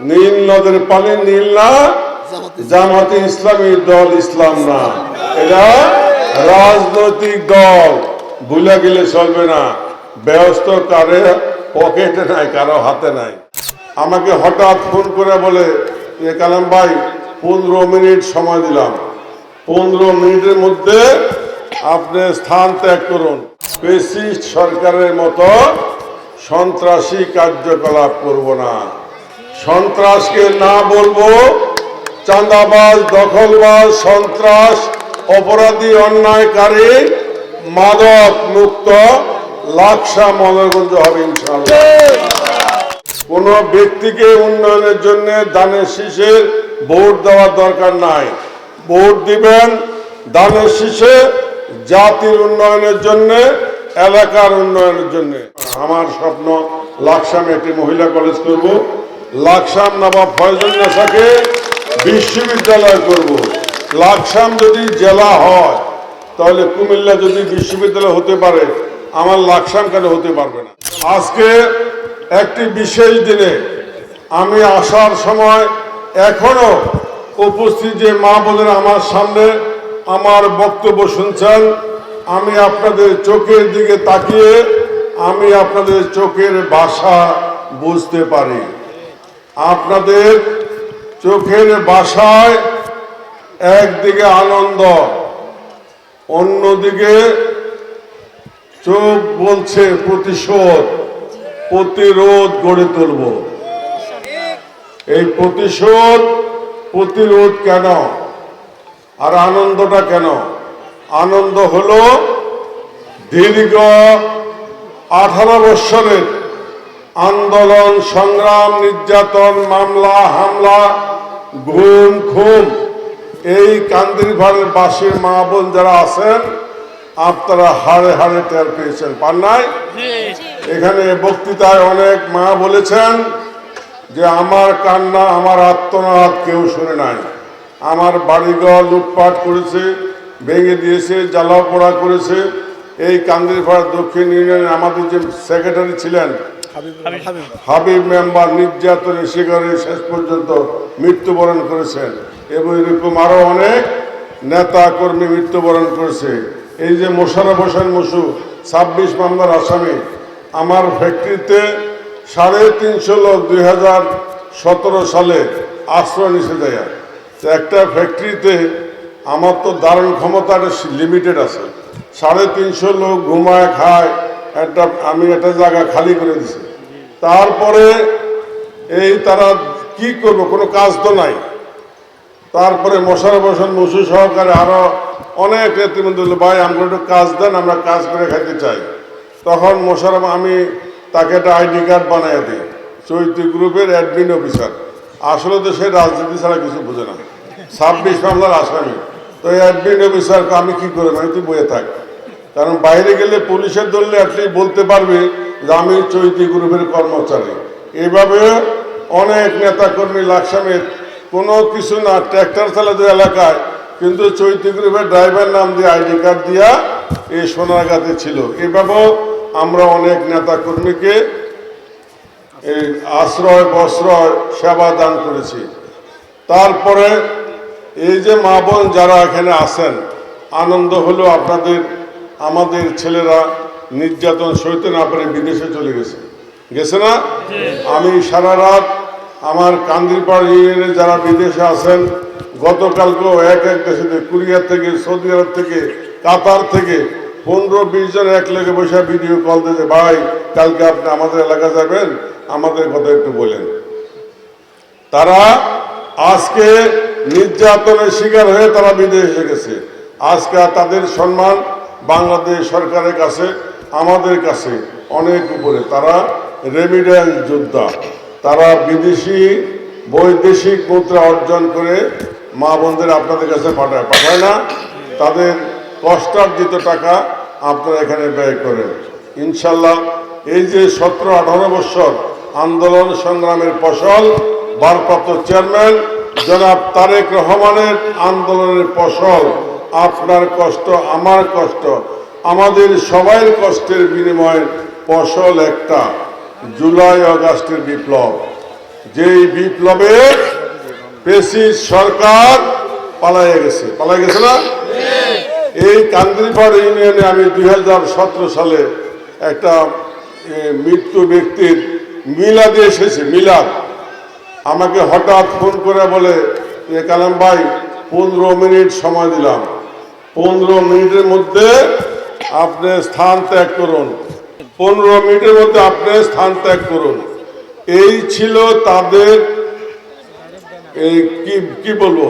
নীল নদের পানি নীল না জামাতে ইসলামী। দল ইসলাম না। এরা রাজনৈতিক দল ভুলে গেলে চলবে না। ব্যস্ত কারে পকেটে নাই কারও হাতে নাই। আমাকে হঠাৎ ফোন করে বলে যে কালাম ভাই পনেরো মিনিট সময় দিলাম। পনেরো মিনিটের মধ্যে আপনি স্থান ত্যাগ করুন। পেসিস্ট সরকারের মতো সন্ত্রাসী কার্যকলাপ করব না। সন্ত্রাসকে না বলব, চাঁদাবাজ, দখলবাজ, সন্ত্রাস, অপরাধী, অন্যায়কারী, মাদক মুক্ত, লাকসা মনোরগঞ্জ হবে ইনশাআল্লাহ। কোন ব্যক্তিকে উন্নয়নের জন্য দানের শীষে ভোট দেওয়ার দরকার নাই। ভোট দিবেন দানের শীষে জাতির উন্নয়নের জন্য, এলাকার উন্নয়নের জন্য। আমার স্বপ্ন লাকসামে একটি মহিলা কলেজ করব। লাকসাম নবাব ফয়জুল নেশাকে বিশ্ববিদ্যালয় করব। লাকসাম যদি জেলা হয়, তাহলে কুমিল্লা যদি বিশ্ববিদ্যালয় হতে পারে, আমার লাকসাম কেন হতে পারবে না? আজকে একটি বিশেষ দিনে আমি আসার সময় এখনও উপস্থিত যে মা বোনের আমার সামনে আমার বক্তব্য শুনছেন, আমি আপনাদের চোখের দিকে তাকিয়ে আমি আপনাদের চোখের ভাষা বুঝতে পারি। আপনাদের চোখের বাসায় একদিকে আনন্দ, অন্যদিকে চোখ বলছে প্রতিশোধ, প্রতিরোধ গড়ে তুলব। এই প্রতিশোধ প্রতিরোধ কেন? আর আনন্দটা কেন? আনন্দ হলো দীর্ঘ আঠারো বৎসরের আন্দোলন সংগ্রাম নির্যাতন মামলা হামলা ঘুম খুম এই কান্দির ভাড়ের বাসীর মা বোন যারা আছেন আপনারা হাড়ে হাড়ে টের পেয়েছেন পান নাই? এখানে বক্তৃতায় অনেক মা বলেছেন যে আমার কান্না আমার আত্মনাদ কেউ শুনে নাই। আমার বাড়িঘর লুটপাট করেছে ভেঙে দিয়েছে জ্বালাও পোড়া করেছে। এই কান্দিরপাড়া দক্ষিণ ইউনিয়নে আমাদের যে সেক্রেটারি ছিলেন হাবিব মেম্বার নির্যাতনের শিকারে শেষ পর্যন্ত মৃত্যুবরণ করেছেন। এবং এরকম আরও অনেক নেতা কর্মী মৃত্যুবরণ করেছে। এই যে মোশারফ হোসেন মসু ছাব্বিশ মামলার আসামি আমার ফ্যাক্টরিতে সাড়ে তিনশো লোক দুই হাজার সতেরো সালে আশ্রয় নিষে দেয়। তো একটা ফ্যাক্টরিতে আমার তো দারুণ ক্ষমতা লিমিটেড আছে। সাড়ে তিনশো লোক ঘুমায় খায় একটা, আমি একটা জায়গা খালি করে দিছি। তারপরে এই তারা কি করব, কোনো কাজ তো নাই। তারপরে মশার বসন মসু সহকারে আরও অনেক নেতৃবৃন্দ ভাই আমরা একটু কাজ দেন, আমরা কাজ করে খাইতে চাই। তখন মোশারফ আমি তাকে একটা আইডি কার্ড বানিয়ে দিই, চৈত্রী গ্রুপের অ্যাডমিন অফিসার। আসলে তো সে রাজনীতি ছাড়া কিছু বোঝে না। ছাব্বিশ মামলার আসামি। তো অ্যাডমিন অফিসারকে আমি কি করে আমি তুই বয়ে থাক। কারণ বাইরে গেলে পুলিশের ধরলে অ্যাটলিস্ট বলতে পারবে যে আমি চৈত্রী গ্রুপের কর্মচারী। এইভাবে অনেক নেতাকর্মী লাকসামের কোনো কিছু না, ট্র্যাক্টর চালাতে এলাকায়, কিন্তু চৈত্রী গ্রুপের ড্রাইভার নাম দিয়ে আইডি কার্ড দিয়া এই সোনারগাঁতে ছিল। এভাবেও আমরা অনেক নেতা কর্মীকে এই আশ্রয় বস্ত্রয় সেবা দান করেছি। তারপরে এই যে মা বোন যারা এখানে আছেন, আনন্দ হলো আপনাদের আমাদের ছেলেরা নির্যাতন সইতে না পারে বিদেশে চলে গেছে। গেছে না? আমি সারা রাত আমার কান্দিরপাড় ইউনিয়নে যারা বিদেশে আছেন গতকালকেও এক এক দেশে থেকে, কোরিয়া থেকে সৌদি আরব থেকে কাতার থেকে পনেরো বিশ জন এক লেগে বসে ভিডিও কল দিয়েছে ভাই কালকে আপনি আমাদের এলাকা যাবেন? আমাদের কথা একটু বলেন। তারা আজকে নির্যাতনের শিকার হয়ে তারা বিদেশে গেছে। আজকে তাদের সম্মান বাংলাদেশ সরকারের কাছে, আমাদের কাছে অনেক উপরে। তারা রেমিডেন্স যোদ্ধা। তারা বিদেশি, বৈদেশিক মুদ্রা অর্জন করে মা বোনদের আপনাদের কাছে পাঠায়। পাঠায় না। তাদের কষ্টার্জিত টাকা আপনারা এখানে ব্যয় করেন। ইনশাল্লাহ এই যে সতেরো আঠারো বছর আন্দোলন সংগ্রামের ফসল, ভারপ্রাপ্ত চেয়ারম্যান জনাব তারেক রহমানের আন্দোলনের ফসল আপনার কষ্ট, আমার কষ্ট, আমাদের সবাইয়ের কষ্টের বিনিময়ে ফসল একটা। জুলাই অগাস্টের বিপ্লব। যেই বিপ্লবে পেশিস সরকার পালাইয়া গেছে। পালাই গেছে না? এই কান্দিরপাড় ইউনিয়নে আমি দুই হাজার সতেরো সালে একটা মৃত্যু ব্যক্তির মিলাদে এসেছি, মিলাদ। আমাকে হঠাৎ ফোন করে বলে যে কালাম ভাই, পনেরো মিনিট সময় দিলাম। পনেরো মিনিটের মধ্যে আপনি স্থান ত্যাগ করুন। পনেরো মিনিটের মধ্যে আপনি স্থান ত্যাগ করুন। এই ছিল তাদের, এই কি কি বলব?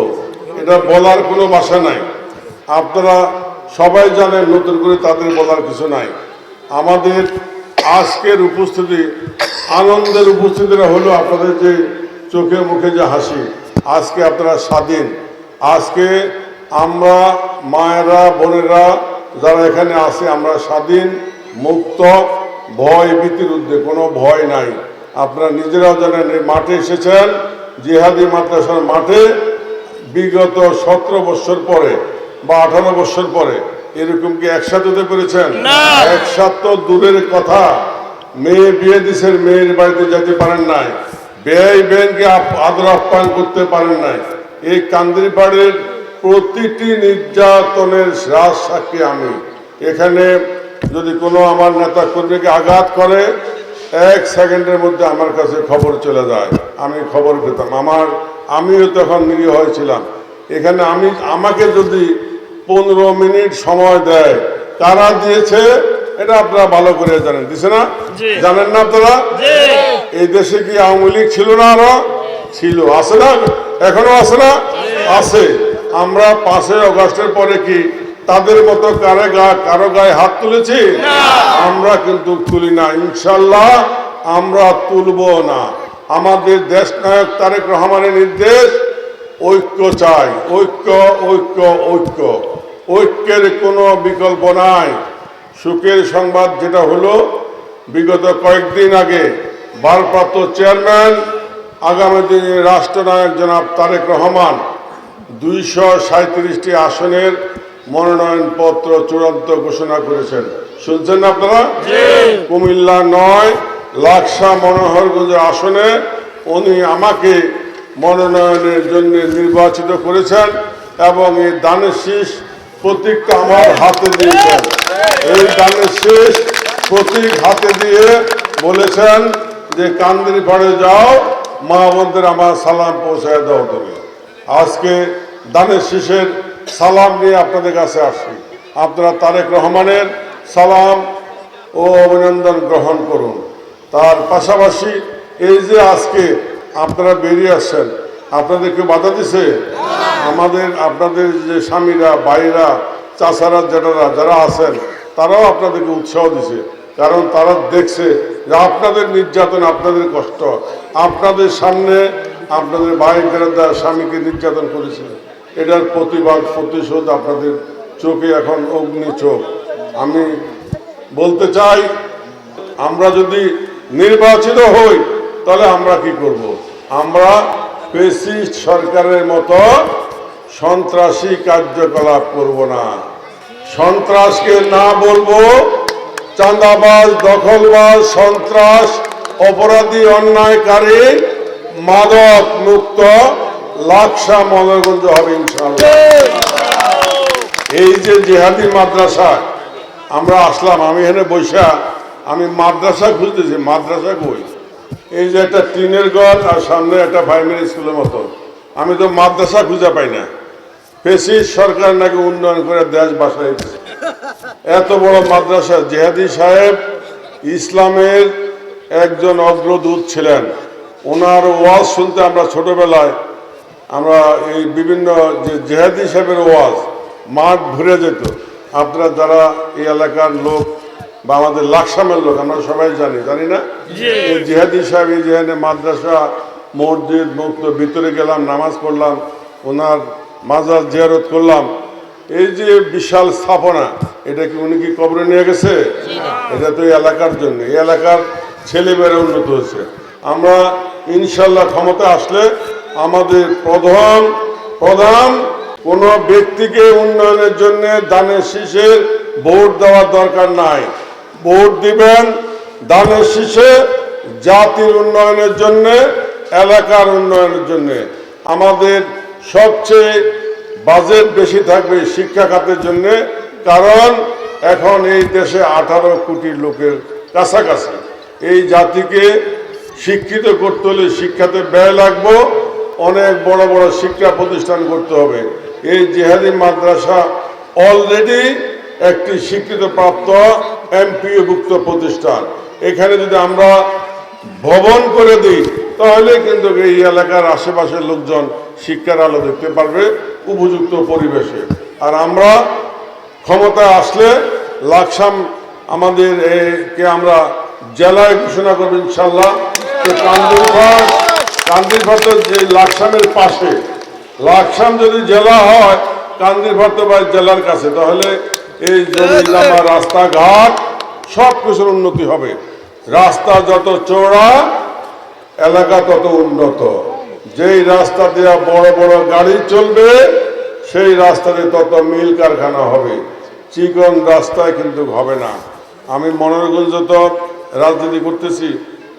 এটা বলার কোনো ভাষা নাই। আপনারা সবাই জানেন, নতুন করে তাদের বলার কিছু নাই। আমাদের আজকের উপস্থিতি, আনন্দের উপস্থিতিটা হলো আপনাদের যে চোখে মুখে যে হাসি। আজকে আপনারা স্বাধীন। আজকে আমরা মায়েরা বোনেরা যারা এখানে আছে আমরা স্বাধীন মুক্ত ভয় ভীতির ঊর্ধ্বে কোনো ভয় নাই। আপনারা নিজেরাও জানেন এই মাঠে এসেছেন জিহাদি মাদ্রাসার মাঠে বিগত সতেরো বছর পরে বা আঠারো বছর পরে। এরকম কি একসাথে হতে পেরেছেন? একসাথে তো দূরের কথা। মেয়ে বিয়ে দিছেন মেয়ের বাড়িতে যেতে পারেন নাই। ব্যয় বেনকে আদর আপ্যায়ন করতে পারেন নাই। এই কান্দিরপাড়ের প্রতিটি নির্যাতনের রাজ সাক্ষী আমি। এখানে যদি কোনো আমার নেতা কর্মীকে আঘাত করে এক সেকেন্ডের মধ্যে আমার কাছে খবর চলে যায়। আমি খবর পেতাম। আমার আমিও তখন নিরীহ হয়েছিলাম। এখানে আমি আমাকে যদি পনেরো মিনিট সময় দেয় তারা দিয়েছে এটা আপনারা ভালো করে জানেন। দিছে না? জানেন না আপনারা? এই দেশে কি আওয়ামী লীগ ছিল না আরও? ছিল। আছে না? এখনও আছে না? আছে। আমরা পাঁচই অগস্টের পরে কি তাদের মতো কারে গা কারও গায়ে হাত তুলেছি? আমরা কিন্তু তুলি না। ইনশাল্লাহ আমরা তুলবো না। আমাদের দেশ নায়ক তারেক রহমানের নির্দেশ ঐক্য চাই। ঐক্য ঐক্য ঐক্য। ঐক্যের কোনো বিকল্প নাই। সুখের সংবাদ যেটা হলো বিগত কয়েকদিন আগে ভারপ্রাপ্ত চেয়ারম্যান আগামী দিনে রাষ্ট্রনায়ক জনাব তারেক রহমান দুইশো সাঁত্রিশটি আসনের মনোনয়নপত্র চূড়ান্ত ঘোষণা করেছেন। শুনছেন না আপনারা? কুমিল্লা নয় লাকসা মনোহরগঞ্জ আসনে উনি আমাকে মনোনয়নের জন্য নির্বাচিত করেছেন এবং এই দানের শীষ প্রতীকটা আমার হাতে দিয়েছেন। এই দানের শীষ প্রতীক হাতে দিয়ে বলেছেন যে কান্দির পাড়ে যাও মা বোনদের আমার সালাম পৌঁছায় দাও তুমি। আজকে দানের শীষের সালাম নিয়ে আপনাদের কাছে আসি। আপনারা তারেক রহমানের সালাম ও অভিনন্দন গ্রহণ করুন। তার পাশাপাশি এই যে আজকে আপনারা বেরিয়ে আসছেন, আপনাদের কেউ বাধা দিছে? আমাদের, আপনাদের যে স্বামীরা, ভাইরা, চাচারা, জেঠারা যারা আছেন, তারাও আপনাদেরকে উৎসাহ দিছে। কারণ তারা দেখছে যে আপনাদের নির্যাতন আপনাদের কষ্ট। আপনাদের সামনে আপনাদের ভাই বেড়াদার স্বামীকে নির্যাতন করেছিল এটার প্রতিবাদ, প্রতিশোধ আপনাদের চোখে এখন অগ্নি চোখ আমি বলতে চাই, আমরা যদি নির্বাচিত হই, তাহলে আমরা কি করব। আমরা পেসিস্ট সরকারের মতো সন্ত্রাসী কার্যকলাপ করব না সন্ত্রাসকে না বলব, চাঁদাবাজ, দখলবাজ, সন্ত্রাস, অপরাধী, অন্যায়কারী, মাদক মুক্ত লাকসা মনোরগঞ্জ হবে ইনশাল্লাহ এই যে জেহাদি মাদ্রাসা, আমরা আসলাম, আমি এখানে বৈশা আমি মাদ্রাসা খুঁজতেছি, মাদ্রাসা কই? এই যে একটা টিনের ঘর আর সামনে একটা প্রাইমারি স্কুলের মতো আমি তো মাদ্রাসা খুঁজে পাই না। পেশিস সরকার নাকি উন্নয়ন করে দেশ বাসায় এত বড় মাদ্রাসা, জেহাদি সাহেব ইসলামের একজন অগ্রদূত ছিলেন। ওনার ওয়াজ শুনতে আমরা ছোটবেলায় আমরা এই বিভিন্ন যে জেহাদি সাহেবের ওয়াজ মাঠ ভরে যেত। আপনারা যারা এই এলাকার লোক বা আমাদের লাকসামের লোক আমরা সবাই জানি জানি না? এই জেহাদি সাহেব এই জেহাদি মাদ্রাসা মসজিদ মুক্ত ভিতরে গেলাম নামাজ পড়লাম ওনার মাজার জিয়ারত করলাম। এই যে বিশাল স্থাপনা এটা কি উনি কি কবরে নিয়ে গেছে? এটা তো এই এলাকার জন্য এই এলাকার ছেলেমেয়েরা উন্নত হয়েছে। আমরা ইনশাল্লাহ ক্ষমতা আসলে আমাদের প্রধান প্রধান, কোন ব্যক্তিকে উন্নয়নের জন্য দানের শীষের ভোট দেওয়ার দরকার নাই। ভোট দিবেন দানের শীষে জাতির উন্নয়নের জন্য, এলাকার উন্নয়নের জন্য। আমাদের সবচেয়ে বাজেট বেশি থাকবে শিক্ষা খাতের জন্য, কারণ এখন এই দেশে আঠারো কোটি লোকের কাছাকাছি। এই জাতিকে শিক্ষিত করতে হলে শিক্ষাতে ব্যয় লাগবো। অনেক বড় বড় শিক্ষা প্রতিষ্ঠান করতে হবে। এই জেহাদি মাদ্রাসা অলরেডি একটি স্বীকৃত প্রাপ্ত এমপিওভুক্ত প্রতিষ্ঠান। এখানে যদি আমরা ভবন করে দিই, তাহলে কিন্তু এই এলাকার আশেপাশের লোকজন শিক্ষার আলো দেখতে পারবে উপযুক্ত পরিবেশে। আর আমরা ক্ষমতায় আসলে লাকসাম আমাদের কে আমরা জেলায় ঘোষণা করব ইনশাল্লাহ। তো কান্দিরঘর কান্দিরঘর যে লাকসামের পাশে, লাকসাম যদি জেলা হয় তো ভাই জেলার কাছে, তাহলে এই জমি জামা রাস্তাঘাট, সব কিছুর উন্নতি হবে। রাস্তা যত চওড়া, এলাকা তত উন্নত। যেই রাস্তা দিয়ে বড় বড় গাড়ি চলবে, সেই রাস্তাতে তত মিল কারখানা হবে। চিকন রাস্তায় কিন্তু হবে না। আমি মনোরগঞ্জ তো রাজনীতি করতেছি,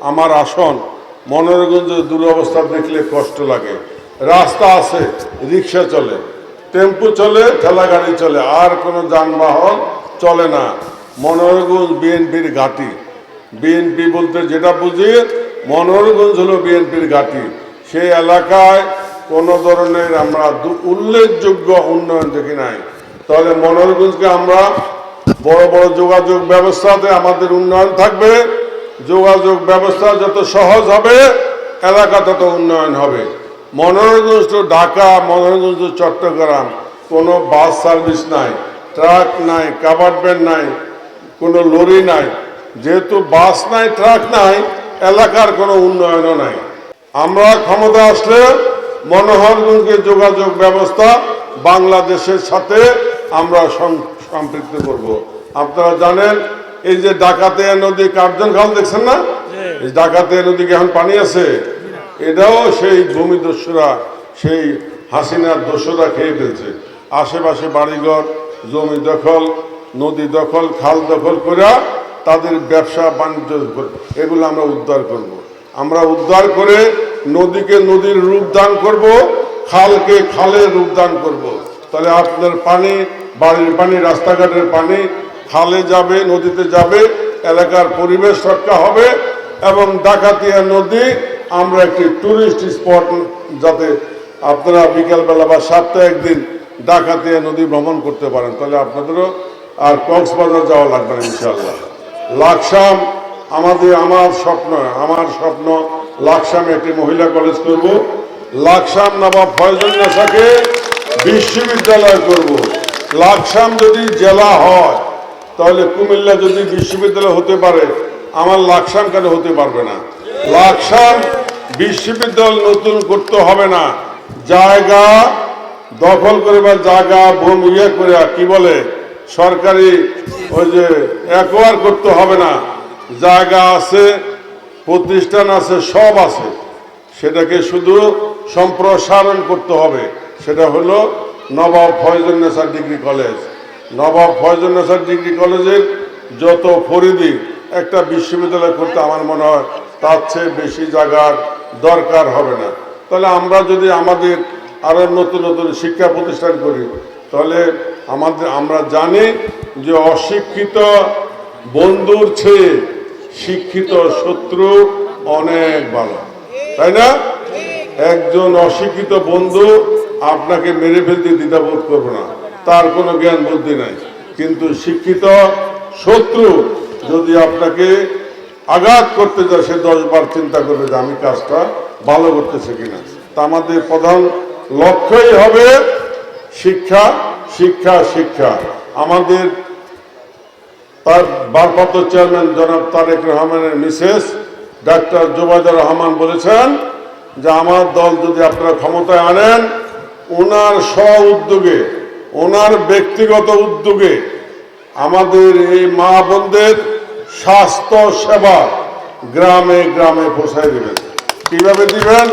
আমার আসন মনোরগঞ্জ দুরবস্থা দেখলে কষ্ট লাগে। রাস্তা আছে, রিক্সা চলে, টেম্পু চলে ঠেলা গাড়ি চলে, আর কোনো যানবাহন চলে না। মনোরগঞ্জ বিএনপির ঘাঁটি। বিএনপি বলতে যেটা বুঝি, মনোরগঞ্জ হলো বিএনপির ঘাঁটি। সেই এলাকায় কোনো ধরনের আমরা উল্লেখযোগ্য উন্নয়ন দেখি নাই। তাহলে মনোরগঞ্জকে আমরা বড় বড় যোগাযোগ ব্যবস্থাতে আমাদের উন্নয়ন থাকবে। যোগাযোগ ব্যবস্থা যত সহজ হবে, এলাকা তত উন্নয়ন হবে। মনোরঞ্জন to Dhaka, Manoranjan to Chattogram, কোনো বাস সার্ভিস নাই, ট্রাক নাই কাভার্ডমেন্ট নাই, কোনো লরি নাই। যেহেতু বাস নাই, ট্রাক নাই, এলাকার কোনো উন্নয়নও নাই। আমরা ক্ষমতা আসলে মনোহরগঞ্জকে যোগাযোগ ব্যবস্থা বাংলাদেশের সাথে আমরা সম্পৃক্ত করব। আপনারা জানেন এই যে ডাকাতে নদী কার্জন খাল দেখছেন না এই ডাকাতে নদীকে এখন পানি আছে এটাও সেই ভূমি দস্যুরা সেই হাসিনার দস্যুরা খেয়ে ফেলছে আশেপাশে বাড়িঘর জমি দখল নদী দখল খাল দখল করে তাদের ব্যবসা বাণিজ্য এগুলো আমরা উদ্ধার করব। আমরা উদ্ধার করে নদীকে নদীর রূপ দান করব খালকে খালের রূপ দান করব। তাহলে আপনার পানি বাড়ির পানি রাস্তাঘাটের পানি খালে যাবে, নদীতে যাবে, এলাকার পরিবেশ রক্ষা হবে এবং ডাকাতিয়া নদী আমরা একটি টুরিস্ট স্পট যাতে আপনারা বিকেলবেলা বা সপ্তাহে একদিন ডাকাতিয়া নদী ভ্রমণ করতে পারেন। তাহলে আপনাদেরও আর কক্সবাজার যাওয়া লাগবে না ইনশাল্লাহ লাকসাম আমাদের আমার স্বপ্ন আমার স্বপ্ন লাকসামে একটি মহিলা কলেজ করব। লাকসাম নবাব ফয়জুল নেশাকে বিশ্ববিদ্যালয় করব। লাকসাম যদি জেলা হয় তাহলে কুমিল্লা যদি বিশ্ববিদ্যালয় হতে পারে, আমার লাকসাম কেন হতে পারবে না? লাকসাম বিশ্ববিদ্যালয় নতুন করতে হবে না। জায়গা দখল করে বা জায়গা, ভূমি ইয়ে করে কি বলে, সরকারি ওই যে অ্যাকোয়ার করতে হবে না। জায়গা আছে, প্রতিষ্ঠান আছে, সব আছে। সেটাকে শুধু সম্প্রসারণ করতে হবে। সেটা হলো Nawab Faizul Nesar degree college. Nawab Faizul Nesar degree কলেজের যত পরিধি একটা বিশ্ববিদ্যালয় করতে আমার মনে হয় তার চেয়ে বেশি জায়গার দরকার হবে না। তাহলে আমরা যদি আমাদের আরও নতুন নতুন শিক্ষা প্রতিষ্ঠান করি, তাহলে আমাদের, আমরা জানি যে অশিক্ষিত বন্ধুর চেয়ে শিক্ষিত শত্রু অনেক ভালো। তাই না? একজন অশিক্ষিত বন্ধু আপনাকে মেরে ফেলতে দ্বিধাবোধ করব না। তার কোনো জ্ঞান বুদ্ধি নাই। কিন্তু শিক্ষিত শত্রু যদি আপনাকে আঘাত করতে যায়, সে দশবার চিন্তা করবে যে আমি কাজটা ভালো করতেছে কিনা। তা আমাদের প্রধান লক্ষ্যই হবে শিক্ষা শিক্ষা শিক্ষা। আমাদের তার ভারপ্রাপ্ত চেয়ারম্যান জনাব তারেক রহমানের মিসেস ডাক্তার জোবায়দুর রহমান বলেছেন যে, আমার দল যদি আপনারা ক্ষমতায় আনেন, ওনার স্ব উদ্যোগে ওনার ব্যক্তিগত উদ্যোগে আমাদের এই মা বোনদের স্বাস্থ্য সেবা গ্রামে গ্রামে পৌঁছায় দিবেন। কীভাবে দিবেন?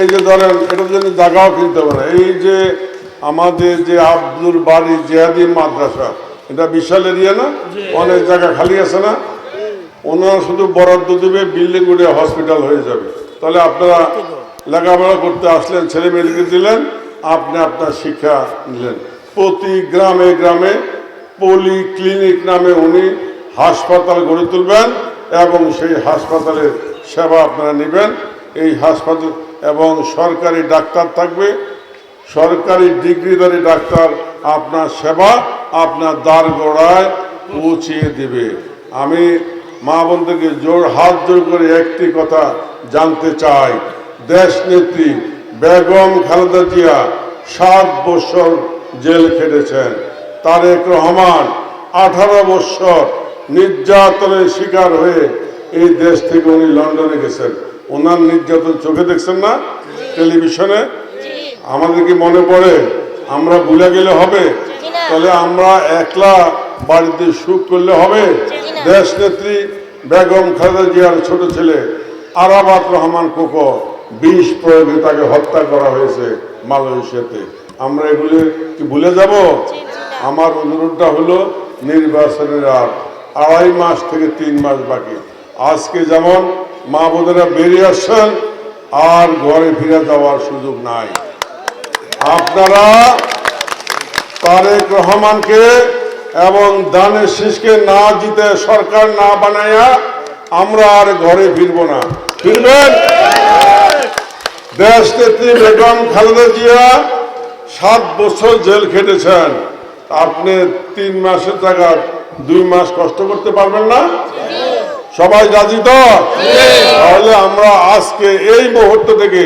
এই যে ধরেন এটার জন্য জায়গাও কিনতে হবে না এই যে আমাদের যে আব্দুল বাড়ি জেহাদি মাদ্রাসা এটা বিশাল এরিয়া না? অনেক জায়গা খালি আছে না? ওনারা শুধু বরাদ্দ দেবে বিল্ডিং উঠে হসপিটাল হয়ে যাবে। তাহলে আপনারা লেখাপড়া করতে আসলেন ছেলে মেয়েদেরকে দিলেন আপনি আপনার শিক্ষা নিলেন। প্রতি গ্রামে গ্রামে পলি ক্লিনিক নামে উনি হাসপাতাল গড়ে তুলবেন এবং সেই হাসপাতালের সেবা আপনারা নেবেন। এই হাসপাতাল এবং সরকারি ডাক্তার থাকবে। সরকারি ডিগ্রিধারী ডাক্তার আপনার সেবা আপনার দ্বার গোড়ায় পৌঁছিয়ে দেবে। আমি মা বন্ধুকে জোর হাত জোর করে একটি কথা জানতে চাই। দেশ নেত্রী বেগম খালেদা জিয়া সাত বছর জেল খেটেছেন। তারেক রহমান আঠারো বছর নির্যাতনের শিকার হয়ে এই দেশ থেকে উনি লন্ডনে গেছেন। ওনার নির্যাতন চোখে দেখছেন না? টেলিভিশনে? আমাদের কি মনে পড়ে? আমরা ভুলে গেলে হবে? তাহলে আমরা একলা বাড়িতে সুখ করলে হবে? দেশ নেত্রী বেগম খালেদা জিয়ার ছোট ছেলে আরাবাত রহমান কোকো বিষ প্রয়োগে তাকে হত্যা করা হয়েছে মালয়েশিয়াতে। আমরা এগুলি কি ভুলে যাব? আমার অনুরোধটা হলো নির্বাচনের আর আড়াই মাস থেকে তিন মাস বাকি। আজকে যেমন মা বোনেরা বেরিয়ে আসছেন, আর ঘরে ফিরে যাওয়ার সুযোগ নাই। আপনারা তারেক রহমানকে এবং দানের শীষকে না জিতে সরকার না বানাইয়া আমরা আর ঘরে ফিরবো না। ফিরবেন? দেশ নেত্রী বেগম খালেদা জিয়া সাত বছর জেল খেটেছেন। আপনি তিন মাসের টাকা দুই মাস কষ্ট করতে পারবেন না? সবাই রাজি তো? তাহলে আমরা আজকে এই মুহূর্ত থেকে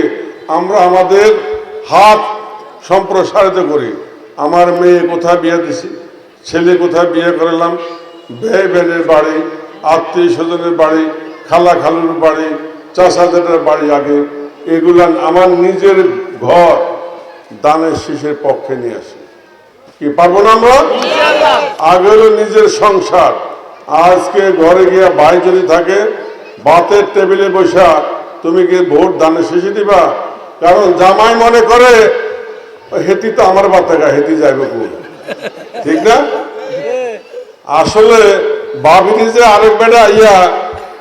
আমরা আমাদের হাত সম্প্রসারিত করি। আমার মেয়ে কোথায় বিয়ে দিছি? ছেলে কোথায় বিয়ে করলাম? ভাই বোনের বাড়ি, আত্মীয় স্বজনের বাড়ি, খালা খালুর বাড়ি চাষাদের বাড়ি আগে। এগুলা আমার নিজের ঘর। দানের শীষের পক্ষে নিয়ে আসি। কি পারব না আমরা? আগে হলো নিজের সংসার আজকে ঘরে গিয়ে ভাই যদি থাকে বাতের টেবিলে বসা তুমি কি ভোট দানের শেষে দিবা? কারণ জামাই মনে করে হেতি তো আমার বাচ্চাকা হেতি যাইবে কোন ঠিক না? আসলে বাবিনি যে আরেক বেটা ইয়া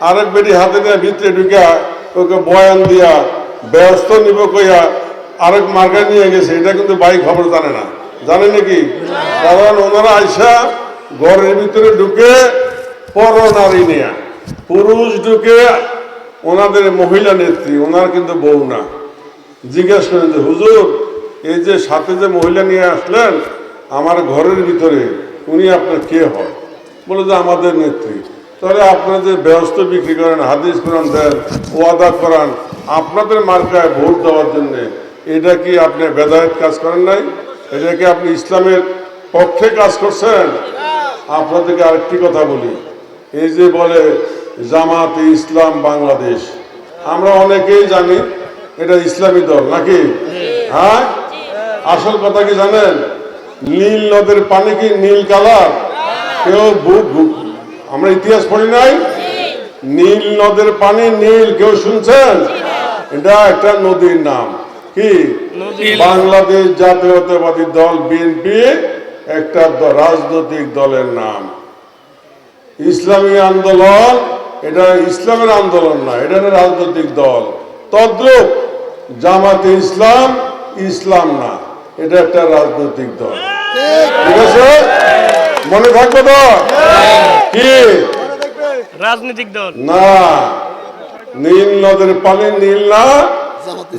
আরেক বেটি হাতে নিয়ে ভিতরে ঢুকিয়া ওকে বয়ান দিয়া ব্যস্ত নিব কইয়া আরেক মার্কা নিয়ে গেছে, এটা কিন্তু বাই খবর জানে না। জানে নাকি? কারণ ওনারা আইসা ঘরের ভিতরে ঢুকে পর নারী নেয়া। পুরুষ ঢুকে ওনাদের মহিলা নেত্রী, ওনার কিন্তু বউ না। জিজ্ঞেস করেন যে, হুজুর, এই যে সাথে যে মহিলা নিয়ে আসলেন, আমার ঘরের ভিতরে উনি আপনার কে হয়? বলে যে, আমাদের নেত্রী। তাহলে আপনারা যে ব্যস্ত বিক্রি করেন, হাদিস কোরআন দেন, ওয়াদা করান, আপনাদের মার্কায় ভোট দেওয়ার জন্য এটা কি আপনি বেদায়ত কাজ করেন নাই? এটা কি আপনি ইসলামের পক্ষে কাজ করছেন? আপনাদেরকে আরেকটি কথা বলি। এই যে বলে জামাতে ইসলাম বাংলাদেশ, আমরা অনেকেই জানি এটা ইসলামী দল, নাকি? হ্যাঁ? আসল কথা কি জানেন? নীল নদের পানি কি নীল কালার? কেউ আমরা ইতিহাস পড়ি নাই? নীল নদের পানি নীল, কেউ শুনছেন? এটা একটা নদীর নাম। কি? বাংলাদেশ জাতীয়তাবাদী দল বিএনপি একটা রাজনৈতিক দলের নাম। ইসলামী আন্দোলন এটা ইসলামের আন্দোলন না এটা রাজনৈতিক দল। তদ্রুপ জামাতে ইসলাম ইসলাম না এটা একটা রাজনৈতিক দল। ঠিক আছে? মনে থাকবে তো? কি? রাজনৈতিক দল। না নীল নদের পানি নীল না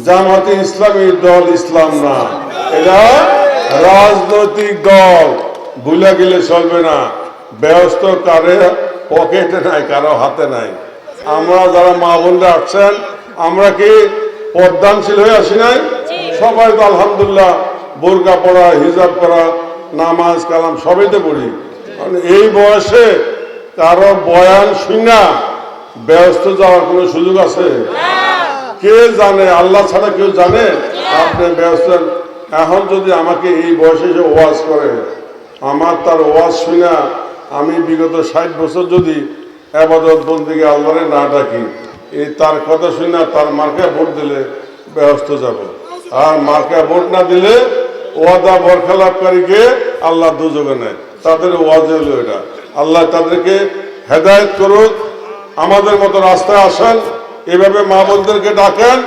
জামাতে। ইসলামী দল ইসলাম না। এটা রাজনৈতিক দল। ভুলে গেলে চলবে না। ব্যস্ত কারে পকেটে নাই কারও হাতে নাই। আমরা যারা মা বোনরা আসছেন আমরা কি পদ্মানশীল হয়ে আসি নাই? সবাই তো আলহামদুলিল্লাহ বোরকা পড়া হিজাব করা নামাজ কালাম সবই তো পড়ি। কারণ এই বয়সে কারও বয়ান শুনা ব্যস্ত যাওয়ার কোনো সুযোগ আছে? কে জানে? আল্লাহ ছাড়া কেউ জানে? আপনি ব্যস্ত এখন যদি আমাকে এই বয়সে এসে ওয়াজ করে, আমার তার ওয়াজ শুনা আমি বিগত ষাট বছর যদি আবাদত বন্দিকে আল্লাহরে না ডাকি, এই তার কথা শুনে তার মার্কায় ভোট দিলে ব্যস্ত যাব। আর মার্কায় ভোট না দিলে ওয়াদা বরখালাপকারীকে আল্লাহ দুযোগে নেয়। তাদের ওয়াজ হলো এটা। আল্লাহ তাদেরকে হেদায়ত করুক। আমাদের মতো রাস্তায় আসেন। এভাবে মা বোনদেরকে ডাকেন,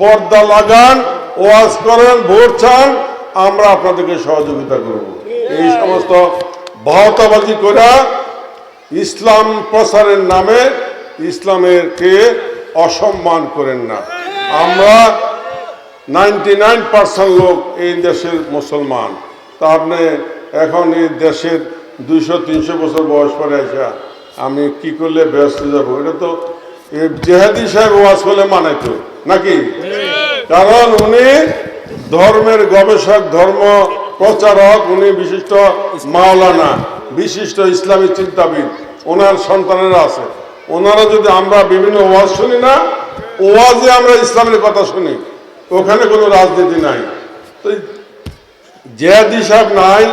পর্দা লাগান, ওয়াজ করেন, ভোট চান, আমরা আপনাদেরকে সহযোগিতা করব। এই সমস্ত বাহতাবাজি করা ইসলাম প্রচারের নামে ইসলামেরকে অসম্মান করেন না। আমরা নাইনটি নাইন পার্সেন্ট লোক এই দেশের মুসলমান। তা আপনি এখন এই দেশের দুইশো, তিনশো বছর বয়স পরে আসা আমি কি করলে ব্যস্ত যাব? এটা তো জেহাদি সাহেব ওয়াজ করলে মানাইতো, নাকি? কারণ উনি ধর্মের গবেষক, ধর্ম প্রচারক, উনি বিশিষ্ট মাওলানা, বিশিষ্ট ইসলামী চিন্তাবিদ, ওনার সন্তানেরা আছে। ওনারা যদি আমরা বিভিন্ন ওয়াজ শুনি না, ওয়াজে আমরা ইসলামের কথা শুনি, ওখানে কোনো রাজনীতি নাই। তো জেহাদি সাহেব নাই,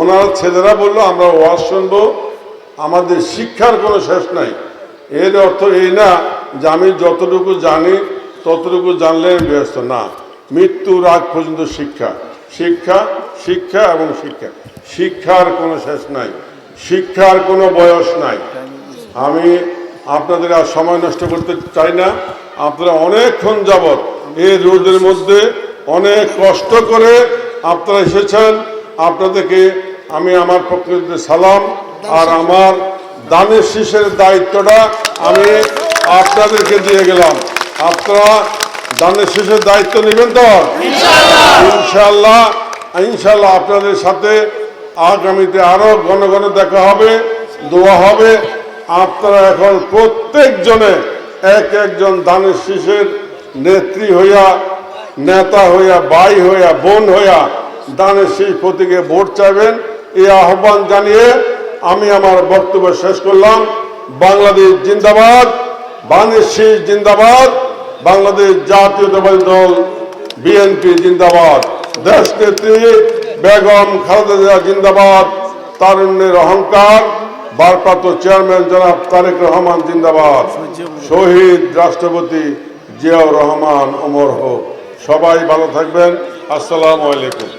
ওনার ছেলেরা বলল, আমরা ওয়াজ শুনব, আমাদের শিক্ষার কোনো শেষ নাই। এর অর্থ এই না যে আমি যতটুকু জানি, ততটুকু জানলে আমি ব্যস্ত। না মৃত্যুর আগ পর্যন্ত শিক্ষা। শিক্ষা শিক্ষা এবং শিক্ষা। শিক্ষার কোনো শেষ নাই। শিক্ষার কোনো বয়স নাই। আমি আপনাদের আর সময় নষ্ট করতে চাই না। আপনারা অনেকক্ষণ যাবৎ এই রোদের মধ্যে অনেক কষ্ট করে আপনারা এসেছেন। আপনাদেরকে আমি আমার পক্ষ সালাম। আর আমার দানের শীষের দায়িত্বটা আমি আপনাদেরকে দিয়ে গেলাম। আপনারা দানের শীষের দায়িত্ব নেবেন তো? ইনশাল্লাহ ইনশাল্লাহ আপনাদের সাথে আগামীতে আরও ঘন ঘন দেখা হবে, দোয়া হবে। আপনারা এখন প্রত্যেকজনে এক একজন দানের শীষের নেত্রী হইয়া, নেতা হইয়া, ভাই হইয়া, বোন হইয়া দানের শীষ প্রতীকে ভোট চাইবেন। এই আহ্বান জানিয়ে আমি আমার বক্তব্য শেষ করলাম। বাংলাদেশ জিন্দাবাদ শীষ জিন্দাবাদ, বাংলাদেশ জাতীয়তাবাদী দল, বিএনপি জিন্দাবাদ। দেশ নেত্রী বেগম খালেদা জিন্দাবাদ, তারুণ্যের অহংকার, ভারপ্রাপ্ত চেয়ারম্যান জনাব তারেক রহমান জিন্দাবাদ। শহীদ রাষ্ট্রপতি জিয়াউর রহমান অমর হোক। সবাই ভালো থাকবেন। আসসালামু আলাইকুম।